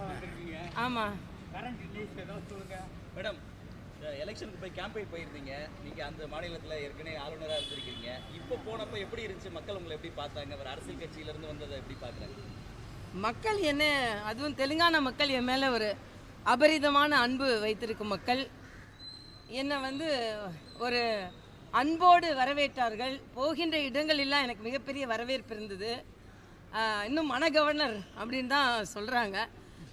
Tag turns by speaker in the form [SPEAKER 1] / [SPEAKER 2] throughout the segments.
[SPEAKER 1] வந்திருக்கீங்க
[SPEAKER 2] ஆமாம்
[SPEAKER 1] current news ஏதோ சொல்லுங்க
[SPEAKER 3] மேடம் எலெக்ஷனுக்கு போய் கேம்பெயின் போயிருந்தீங்க. நீங்க அந்த மாநிலத்துல ஏற்கனவே ஆளுநரா இருந்திருக்கீங்க. இப்போ போனப்ப எப்படி இருந்துச்சு? மக்கள் உங்களை எப்படி பார்த்தாங்க? ஒரு அரசியல் கட்சியில இருந்து வந்ததை எப்படி பார்க்கறாங்க
[SPEAKER 2] மக்கள் என்ன அதுவும் தெலுங்கானா மக்கள் என் மேலே ஒரு அபரிதமான அன்பு வைத்திருக்கும் மக்கள். என்னை வந்து ஒரு அன்போடு வரவேற்றார்கள். போகின்ற இடங்களெல்லாம் எனக்கு மிகப்பெரிய வரவேற்பு இருந்தது. இன்னும் மன கவர்னர் அப்படின்னு தான் சொல்கிறாங்க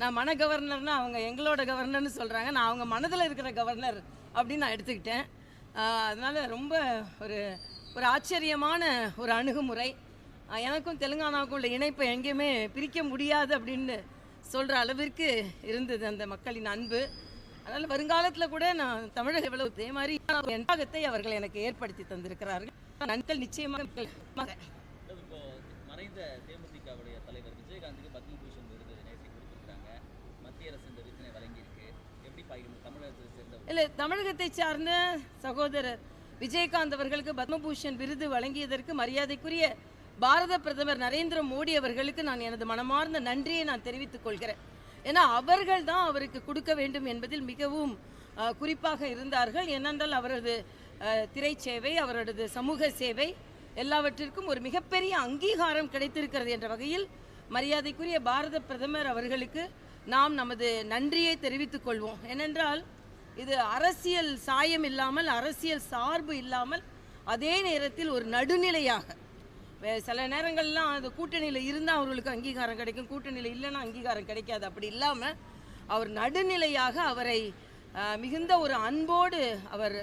[SPEAKER 2] நான் மன கவர்னர்னா அவங்க எங்களோட கவர்னர்னு சொல்கிறாங்க நான் அவங்க மனதில் இருக்கிற கவர்னர் அப்படின்னு நான் எடுத்துக்கிட்டேன். அதனால் ரொம்ப ஒரு ஒரு ஆச்சரியமான ஒரு அணுகுமுறை. எனக்கும் தெலுங்கானாவுக்கும் உள்ள இணைப்பை எங்கேயுமே பிரிக்க முடியாது அப்படின்னு சொல்கிற அளவிற்கு இருந்தது அந்த மக்களின் அன்பு. அதனால் வருங்காலத்தில் கூட நான் தமிழக எவ்வளவு இதே மாதிரி என்பாகத்தை அவர்கள் எனக்கு ஏற்படுத்தி தந்திருக்கிறார்கள். நன்கள் நிச்சயமாக.
[SPEAKER 3] இப்போ மறைந்த தேமுதிகவுடைய தலைவர் விஜயகாந்துக்கு பத்மபூஷன் விருது நேற்று கொடுத்துருக்காங்க மத்திய அரசு இந்த விருதினை வழங்கியிருக்கு எப்படி பாய்க்கணும் தமிழகத்தை சேர்ந்த
[SPEAKER 2] இல்லை தமிழகத்தை சார்ந்த சகோதரர் விஜயகாந்த் அவர்களுக்கு பத்மபூஷன் விருது வழங்கியதற்கு மரியாதைக்குரிய பாரத பிரதமர் நரேந்திர மோடி அவர்களுக்கு நான் எனது மனமார்ந்த நன்றியை நான் தெரிவித்துக் கொள்கிறேன். ஏன்னா அவர்கள் தான் அவருக்கு கொடுக்க வேண்டும் என்பதில் மிகவும் குறிப்பாக இருந்தார்கள். ஏனென்றால் அவரது திரை திரைச்சேவை அவரது சமூக சேவை எல்லாவற்றிற்கும் ஒரு மிகப்பெரிய அங்கீகாரம் கிடைத்திருக்கிறது என்ற வகையில் மரியாதைக்குரிய பாரத பிரதமர் அவர்களுக்கு நாம் நமது நன்றியை தெரிவித்துக் கொள்வோம். ஏனென்றால் இது அரசியல் சாயம் இல்லாமல் அரசியல் சார்பு இல்லாமல் அதே நேரத்தில் ஒரு நடுநிலையாக. சில நேரங்கள்லாம் அது கூட்டணியில் இருந்தால் அவர்களுக்கு அங்கீகாரம் கிடைக்கும். கூட்டணியில் இல்லைன்னா அங்கீகாரம் கிடைக்காது. அப்படி இல்லாமல் அவர் நடுநிலையாக அவரை மிகுந்த ஒரு அன்போடு அவர்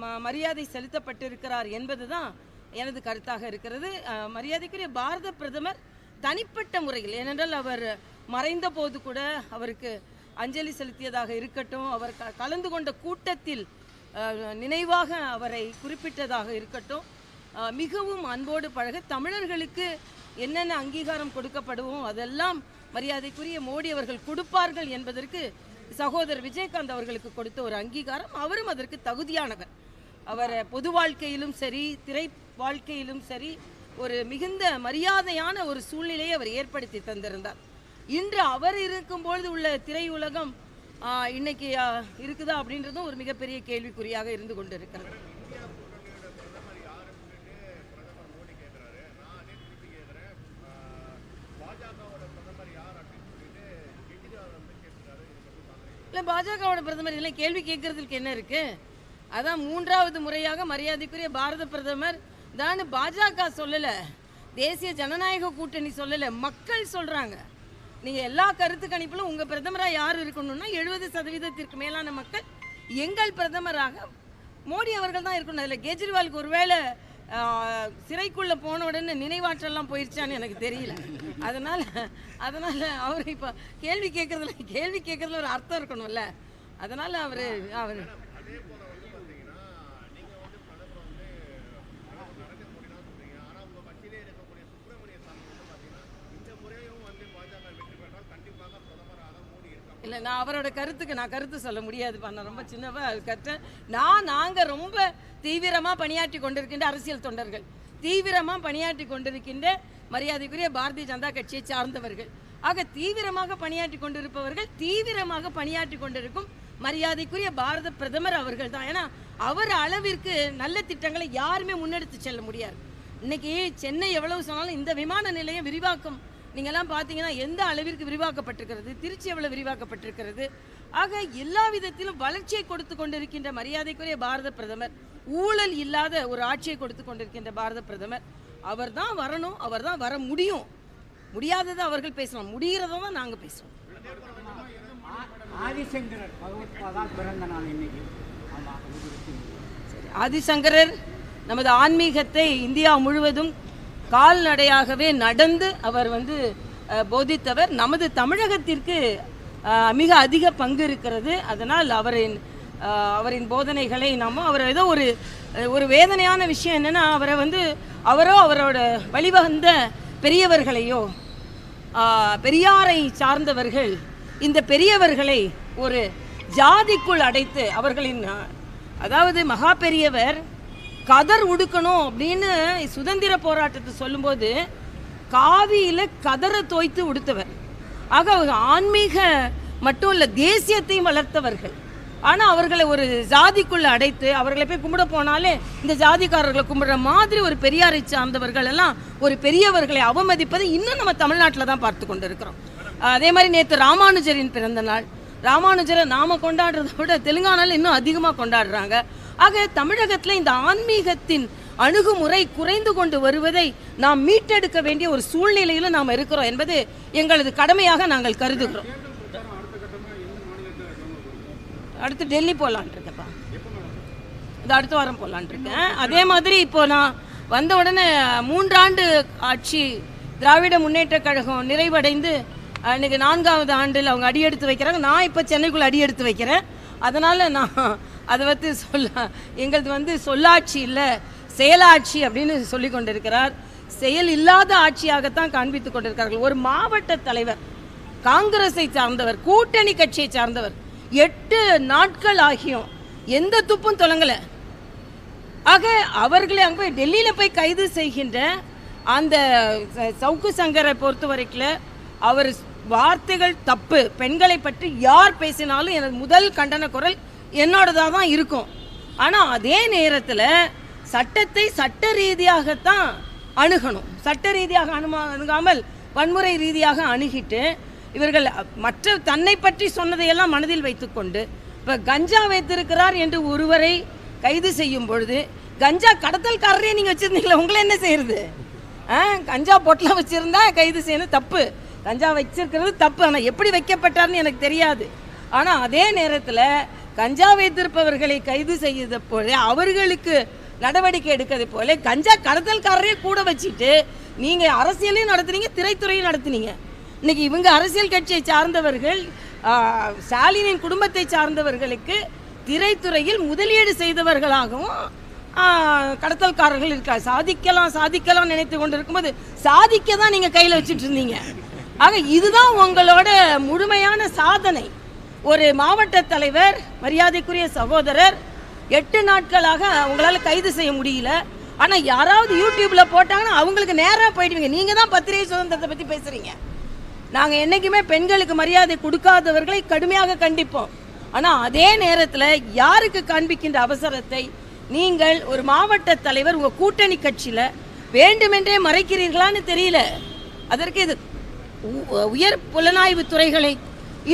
[SPEAKER 2] ம- மரியாதை செலுத்தப்பட்டிருக்கிறார் என்பது தான் எனது கருத்தாக இருக்கிறது. மரியாதைக்குரிய பாரத பிரதமர் தனிப்பட்ட முறையில் ஏனென்றால் அவர் மறைந்த போது கூட அவருக்கு அஞ்சலி செலுத்தியதாக இருக்கட்டும் அவர் க கலந்து கொண்ட கூட்டத்தில் நினைவாக அவரை குறிப்பிட்டதாக இருக்கட்டும். மிகவும் அன்போடு பழக தமிழர்களுக்கு என்னென்ன அங்கீகாரம் கொடுக்கப்படுவோம் அதெல்லாம் மரியாதைக்குரிய மோடி அவர்கள் கொடுப்பார்கள் என்பதற்கு சகோதரர் விஜயகாந்த் அவர்களுக்கு கொடுத்த ஒரு அங்கீகாரம். அவரும் அதற்கு தகுதியானவர். அவர் பொது வாழ்க்கையிலும் சரி திரை வாழ்க்கையிலும் சரி ஒரு மிகுந்த மரியாதையான ஒரு சூழ்நிலையை அவர் ஏற்படுத்தி தந்திருந்தார். இன்று அவர் இருக்கும் பொழுது உள்ள திரையுலகம் இன்னைக்கு இருக்குதா அப்படின்றதும் ஒரு மிகப்பெரிய கேள்விக்குறியாக இருந்து கொண்டு இருக்கிறது இல்லை பாஜகவோட பிரதமர் இல்லை கேள்வி கேட்கறதுக்கு என்ன இருக்கு? அதான் மூன்றாவது முறையாக மரியாதைக்குரிய பாரத பிரதமர் தான் பாஜக சொல்லலை தேசிய ஜனநாயக கூட்டணி சொல்லலை மக்கள் சொல்கிறாங்க நீங்க எல்லா கருத்து கணிப்பிலும் உங்க பிரதமராக யார் இருக்கணும்னா எழுபது சதவீதத்திற்கு மேலான மக்கள் எங்கள் பிரதமராக மோடி அவர்கள் தான் இருக்கணும். அதில் கெஜ்ரிவாலுக்கு ஒருவேளை சிறைக்குள்ளே சிறைக்குள்ள போன உடனே நினைவாற்றல்லாம் போயிடுச்சான்னு எனக்கு தெரியல. அதனால அதனால அவர் இப்போ கேள்வி கேட்கறதுல கேள்வி கேட்கறதுல ஒரு அர்த்தம் இருக்கணும்ல. அதனால அவர் அவர் இல்லை நான் அவரோட கருத்துக்கு நான் கருத்து சொல்ல முடியாது நான் ரொம்ப சின்னவா அது கருத்து நான் நாங்கள் ரொம்ப தீவிரமாக பணியாற்றி கொண்டிருக்கின்ற அரசியல் தொண்டர்கள். தீவிரமாக பணியாற்றி கொண்டிருக்கின்ற மரியாதைக்குரிய பாரதிய ஜனதா கட்சியை சார்ந்தவர்கள். ஆக தீவிரமாக பணியாற்றி கொண்டிருப்பவர்கள் தீவிரமாக பணியாற்றி கொண்டிருக்கும் மரியாதைக்குரிய பாரத பிரதமர் அவர்கள் தான் ஏன்னா அவர் அளவிற்கு நல்ல திட்டங்களை யாருமே முன்னெடுத்து செல்ல முடியாது. இன்னைக்கு சென்னை எவ்வளவு சொன்னாலும் இந்த விமான நிலையம் விரிவாக்கம் நீங்கெல்லாம் பார்த்தீங்கன்னா எந்த அளவிற்கு விரிவாக்கப்பட்டிருக்கிறது திருச்சி எவ்வளவு விரிவாக்கப்பட்டிருக்கிறது? ஆக எல்லா விதத்திலும் வளர்ச்சியை கொடுத்து கொண்டிருக்கின்ற மரியாதைக்குரிய பாரத பிரதமர் ஊழல் இல்லாத ஒரு ஆட்சியை கொடுத்து கொண்டிருக்கின்ற பாரத பிரதமர் அவர் தான் வரணும் அவர் தான் வர முடியும். முடியாததை அவர்கள் பேசலாம் முடிகிறத தான் நாங்கள் பேசுவோம்
[SPEAKER 1] ஆதிசங்கரர் பிறந்த நாள் இன்னைக்கு.
[SPEAKER 2] ஆதிசங்கரர் நமது ஆன்மீகத்தை இந்தியா முழுவதும் கால்நடையாகவே நடந்து அவர் வந்து போதித்தவர். நமது தமிழகத்திற்கு மிக அதிக பங்கு இருக்கிறது. அதனால் அவரின் அவரின் போதனைகளை நாம் அவர் ஏதோ ஒரு ஒரு வேதனையான விஷயம் என்னன்னா அவரை வந்து அவரோ அவரோட வழிவகுந்த பெரியவர்களையோ பெரியாரை சார்ந்தவர்கள் இந்த பெரியவர்களை ஒரு ஜாதிக்குள் அடைத்து அவர்களின் அதாவது மகா பெரியவர் கதர் உடுக்கணும் அப்படின்னு சுதந்திர போராட்டத்தை சொல்லும்போது காவியில் கதரை தோய்த்து உடுத்தவர். ஆக அவங்க ஆன்மீக மட்டும் இல்லை தேசியத்தையும் வளர்த்தவர்கள். ஆனால் அவர்களை ஒரு ஜாதிக்குள்ள அடைத்து அவர்களை போய் கும்பிட போனாலே இந்த ஜாதிக்காரர்களை கும்பிடுற மாதிரி ஒரு பெரியாரை சார்ந்தவர்கள் எல்லாம் ஒரு பெரியவர்களை அவமதிப்பதை இன்னும் நம்ம தமிழ்நாட்டில் தான் பார்த்து கொண்டு இருக்கிறோம் அதே மாதிரி நேற்று ராமானுஜரின் பிறந்த நாள். ராமானுஜரை நாம கொண்டாடுறதை விட தெலுங்கானால இன்னும் அதிகமாக கொண்டாடுறாங்க. ஆக தமிழகத்தில் இந்த ஆன்மீகத்தின் அணுகுமுறை குறைந்து கொண்டு வருவதை நாம் மீட்டெடுக்க வேண்டிய ஒரு சூழ்நிலையில நாம் இருக்கிறோம் என்பது எங்களது கடமையாக நாங்கள் கருதுகிறோம். அடுத்து டெல்லி போகலான் இருக்கேன்ப்பா இது அடுத்த வாரம் போகலான் இருக்கேன் அதே மாதிரி இப்போ நான் வந்த உடனே மூன்றாண்டு ஆட்சி திராவிட முன்னேற்ற கழகம் நிறைவடைந்து இன்னைக்கு நான்காவது ஆண்டில் அவங்க அடியெடுத்து வைக்கிறாங்க. நான் இப்போ சென்னைக்குள்ள அடியெடுத்து வைக்கிறேன். அதனால் நான் அதை வந்து சொல்ல எங்களது வந்து சொல்லாட்சி இல்லை செயலாட்சி அப்படின்னு சொல்லி கொண்டிருக்கிறார். செயல் இல்லாத ஆட்சியாகத்தான் காண்பித்துக் கொண்டிருக்கிறார்கள். ஒரு மாவட்ட தலைவர் காங்கிரஸை சார்ந்தவர் கூட்டணி கட்சியை சார்ந்தவர் எட்டு நாட்கள் ஆகியும் எந்த துப்பும் தொடங்கலை. ஆக அவர்களை அங்கே போய் டெல்லியில் போய் கைது செய்கின்ற அந்த ச- சவுக்கு சங்கரை பொறுத்த வரைக்கும் அவர் வார்த்தைகள் தப்பு. பெண்களை பற்றி யார் பேசினாலும் எனது முதல் கண்டன குரல் என்னோடதாக தான் இருக்கும். ஆனால் அதே நேரத்தில் சட்டத்தை சட்ட ரீதியாகத்தான் அணுகணும். சட்ட ரீதியாக அணுமா அணுகாமல் வன்முறை ரீதியாக அணுகிட்டு இவர்கள் மற்ற தன்னை பற்றி சொன்னதையெல்லாம் மனதில் வைத்துக்கொண்டு இப்போ கஞ்சா வைத்திருக்கிறார் என்று ஒருவரை கைது செய்யும் பொழுது கஞ்சா கடத்தல்காரரே நீங்கள் வச்சுருந்தீங்களா உங்களை என்ன செய்யறது? ஆ கஞ்சா பொட்டலாம் வச்சுருந்தா கைது செய்யணும். தப்பு. கஞ்சா வச்சிருக்கிறது தப்பு. ஆனால் எப்படி வைக்கப்பட்டார்னு எனக்கு தெரியாது. ஆனால் அதே நேரத்தில் கஞ்சா வைத்திருப்பவர்களை கைது செய்த போல அவர்களுக்கு நடவடிக்கை எடுக்கிறது போல கஞ்சா கடத்தல்காரரே கூட வச்சுட்டு நீங்கள் அரசியலையும் நடத்துனீங்க திரைத்துறையும் நடத்துனீங்க. இன்னைக்கு இவங்க அரசியல் கட்சியை சார்ந்தவர்கள் ஸ்டாலினின் குடும்பத்தை சார்ந்தவர்களுக்கு திரைத்துறையில் முதலீடு செய்தவர்களாகவும் கடத்தல்காரர்கள் இருக்கா சாதிக்கலாம் சாதிக்கலாம் நினைத்து கொண்டு இருக்கும்போது சாதிக்க தான் நீங்கள் கையில் வச்சுட்டு இருந்தீங்க. ஆக இதுதான் உங்களோட முழுமையான சாதனை. ஒரு மாவட்ட தலைவர் மரியாதைக்குரிய சகோதரர் எட்டு நாட்களாக உங்களால் கைது செய்ய முடியல. ஆனால் யாராவது யூடியூப்பில் போட்டாங்கன்னா அவங்களுக்கு நேராக போயிடுவீங்க. நீங்கள் தான் பத்திரிகை சுதந்திரத்தை பற்றி பேசுகிறீங்க நாங்கள் என்றைக்குமே பெண்களுக்கு மரியாதை கொடுக்காதவர்களை கடுமையாக கண்டிப்போம். ஆனால் அதே நேரத்தில் யாருக்கு காண்பிக்கின்ற அவசரத்தை நீங்கள் ஒரு மாவட்ட தலைவர் உங்கள் கூட்டணி கட்சியில் வேண்டுமென்றே மறைக்கிறீர்களான்னு தெரியல. அதற்கு இது உயர் புலனாய்வு துறைகளை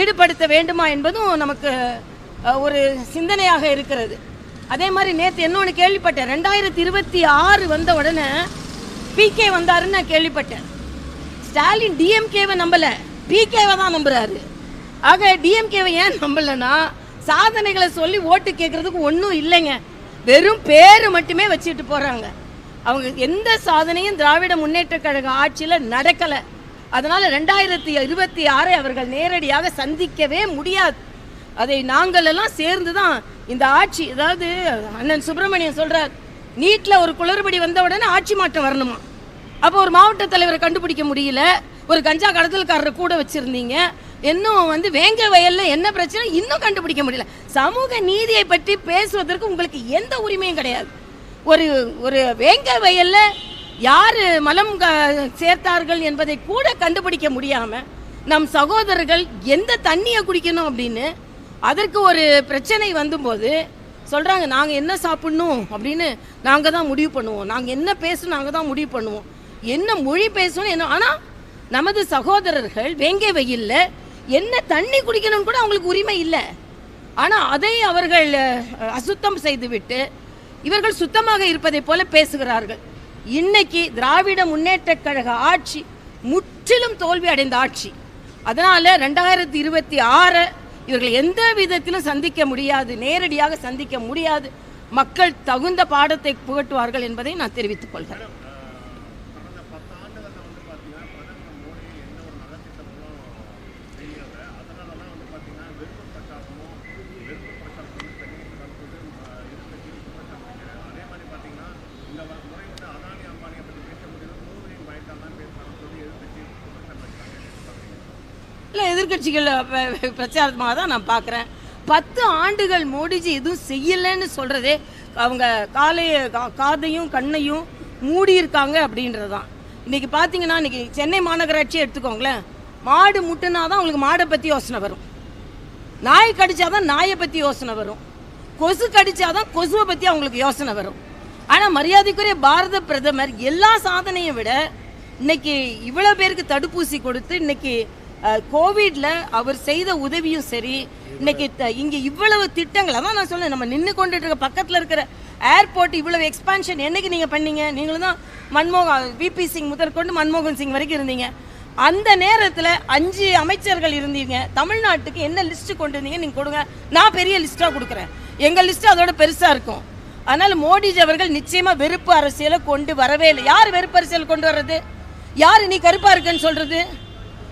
[SPEAKER 2] ஈடுபடுத்த வேண்டுமா என்பதும் நமக்கு ஒரு சிந்தனையாக இருக்கிறது. அதே மாதிரி நேற்று இன்னொன்று கேள்விப்பட்டேன். ரெண்டாயிரத்தி இருபத்தி ஆறு வந்த உடனே பிகே வந்தாருன்னு நான் கேள்விப்பட்டேன். ஸ்டாலின் டிஎம்கேவை நம்பலை. பிகேவை தான் நம்புகிறாரு ஆக டிஎம்கேவை ஏன் நம்பலன்னா சாதனைகளை சொல்லி ஓட்டு கேட்குறதுக்கு ஒன்றும் இல்லைங்க. வெறும் பேர் மட்டுமே வச்சுட்டு போகிறாங்க அவங்க எந்த சாதனையும் திராவிட முன்னேற்ற கழக ஆட்சியில் நடக்கலை. அதனால் ரெண்டாயிரத்தி இருபத்தி ஆறை அவர்கள் நேரடியாக சந்திக்கவே முடியாது. அதை நாங்கள் எல்லாம் சேர்ந்து தான் இந்த ஆட்சி அதாவது அண்ணன் சுப்பிரமணியன் சொல்கிறார் நீட்டில் ஒரு குளறுபடி வந்த உடனே ஆட்சி மாற்றம் வரணுமா? அப்போ ஒரு மாவட்ட தலைவரை கண்டுபிடிக்க முடியல. ஒரு கஞ்சா கடத்தல்காரரை கூட வச்சுருந்தீங்க. இன்னும் வந்து வேங்க வயலில் என்ன பிரச்சனை இன்னும் கண்டுபிடிக்க முடியல. சமூக நீதியை பற்றி பேசுவதற்கு உங்களுக்கு எந்த உரிமையும் கிடையாது. ஒரு ஒரு வேங்க வயலில் யார் மலம் க- சேர்த்தார்கள் என்பதை கூட கண்டுபிடிக்க முடியாமல் நம் சகோதரர்கள் எந்த தண்ணியை குடிக்கணும் அப்படின்னு அதற்கு ஒரு பிரச்சனை வந்தும்போது சொல்கிறாங்க நாங்கள் என்ன சாப்பிட்ணும்? அப்படின்னு நாங்கள் தான் முடிவு பண்ணுவோம். நாங்கள் என்ன பேசணும் நாங்கள் தான் முடிவு பண்ணுவோம். என்ன மொழி பேசணும் என்ன ஆனால் நமது சகோதரர்கள் வேங்கை வெயில்ல என்ன தண்ணி குடிக்கணும்னு கூட அவங்களுக்கு உரிமை இல்லை. ஆனால் அதை அவர்கள் அசுத்தம் செய்துவிட்டு இவர்கள் சுத்தமாக இருப்பதை போல பேசுகிறார்கள். இன்னைக்கு திராவிட முன்னேற்ற கழக ஆட்சி முற்றிலும் தோல்வி அடைந்த ஆட்சி. அதனால ரெண்டாயிரத்தி இருபத்தி ஆறு இவர்கள் எந்த விதத்திலும் சந்திக்க முடியாது நேரடியாக சந்திக்க முடியாது. மக்கள் தகுந்த பாடத்தை புகட்டுவார்கள் என்பதை நான் தெரிவித்துக் கொள்கிறேன்
[SPEAKER 4] கடந்த பத்து ஆண்டுகளில் வந்து பார்த்தீங்கன்னா பிரதமர் மோடி எந்த ஒரு நலத்திட்டங்களும் செய்யலை அதனால தான் வந்து பார்த்தீங்கன்னா வெறுப்பு பிரச்சாரமும் வெறுப்பு பிரச்சாரம் வந்து பெண்கள் தற்போது எதிர்கட்சி குற்றச்சாட்டு வைக்கிறாங்க அதே மாதிரி பார்த்தீங்கன்னா இந்த வ- முறை வந்து அதானி அம்பானியை பற்றி பேச முடியாது மூவரையும் பயத்தால் தான் பேசுகிறாங்க சொல்லி எதிர்கட்சி குற்றச்சாட்டு வைக்கிறாங்க
[SPEAKER 2] இல்லை எதிர்கட்சிகள் பிரச்சாரமாக தான் நான் பார்க்குறேன். பத்து ஆண்டுகள் மோடிஜி எதுவும் செய்யலைன்னு சொல்கிறதே அவங்க காலைய கா- காதையும் கண்ணையும் மூடி இருக்காங்க அப்படின்றது தான் இன்னைக்கு பார்த்தீங்கன்னா இன்னைக்கு சென்னை மாநகராட்சியை எடுத்துக்கோங்களேன். மாடு முட்டுனா தான் உங்களுக்கு மாடை பற்றி யோசனை வரும். நாய் கடிச்சாதான் நாயை பற்றி யோசனை வரும். கொசு கடிச்சாதான் கொசுவை பற்றி அவங்களுக்கு யோசனை வரும். ஆனால் மரியாதைக்குரிய பாரத பிரதமர் எல்லா சாதனையும் விட இன்னைக்கு இவ்வளோ பேருக்கு தடுப்பூசி கொடுத்து இன்னைக்கு கோவிட்ல அவர் செய்த உதவியும் சரி இன்னைக்கு த- இங்க இவ்வளவு திட்டங்கள் அதான் நான் சொன்னேன் நம்ம நின்று கொண்டுட்டு இருக்க பக்கத்தில் இருக்கிற ஏர்போர்ட் இவ்வளவு எக்ஸ்பான்ஷன் என்னைக்கு நீங்க பண்ணீங்க? நீங்களும் தான் மன்மோகன் விபி சிங் முதற்கொண்டு மன்மோகன் சிங் வரைக்கும் இருந்தீங்க. அந்த நேரத்தில் அஞ்சு அமைச்சர்கள் இருந்தீங்க. தமிழ்நாட்டுக்கு என்ன லிஸ்ட் கொண்டு வந்தீங்க நீங்கள் கொடுங்க. நான் பெரிய லிஸ்ட்டாக கொடுக்குறேன். எங்கள் லிஸ்ட் அதோட பெருசாக இருக்கும். அதனால் மோடிஜி அவர்கள் நிச்சயமாக வெறுப்பு அரசியலை கொண்டு வரவே இல்லை. யார் வெறுப்பு அரசியல் கொண்டு வர்றது? யார் நீ கருப்பாக இருக்குன்னு சொல்கிறது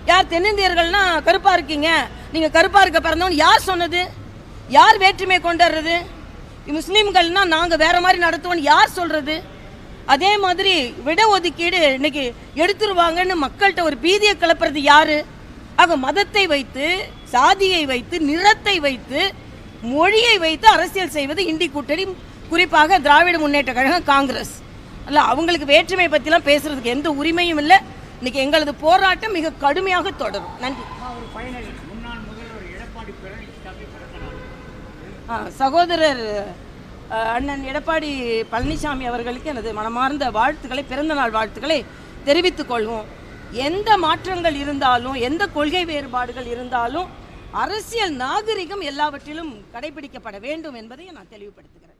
[SPEAKER 2] யார் தென்னிந்தியர்கள்னா கருப்பாக இருக்கீங்க. நீங்கள் கருப்பாக இருக்க பிறந்தவன் யார் சொன்னது? யார் வேற்றுமை கொண்டாடுறது? முஸ்லீம்கள்னா நாங்கள் வேற மாதிரி நடத்துவோம் யார் சொல்கிறது அதே மாதிரி விட ஒதுக்கீடு இன்னைக்கு எடுத்துருவாங்கன்னு மக்கள்கிட்ட ஒரு பீதியை கிளப்புறது யாரு? ஆக மதத்தை வைத்து சாதியை வைத்து நிறத்தை வைத்து மொழியை வைத்து அரசியல் செய்வது இந்தி கூட்டணி குறிப்பாக திராவிட முன்னேற்ற கழகம் காங்கிரஸ். அல்ல அவங்களுக்கு வேற்றுமை பற்றிலாம் பேசுறதுக்கு எந்த உரிமையும் இல்லை. இன்னைக்கு எங்களது போராட்டம் மிக கடுமையாக தொடரும். நன்றி. சகோதரர் அண்ணன் எடப்பாடி பழனிசாமி அவர்களுக்கு எனது மனமார்ந்த வாழ்த்துக்களை பிறந்த நாள் வாழ்த்துக்களை தெரிவித்துக் கொள்வோம். எந்த மாற்றங்கள் இருந்தாலும் எந்த கொள்கை வேறுபாடுகள் இருந்தாலும் அரசியல் நாகரிகம் எல்லாவற்றிலும் கடைபிடிக்கப்பட வேண்டும் என்பதை நான் தெளிவுபடுத்துகிறேன்.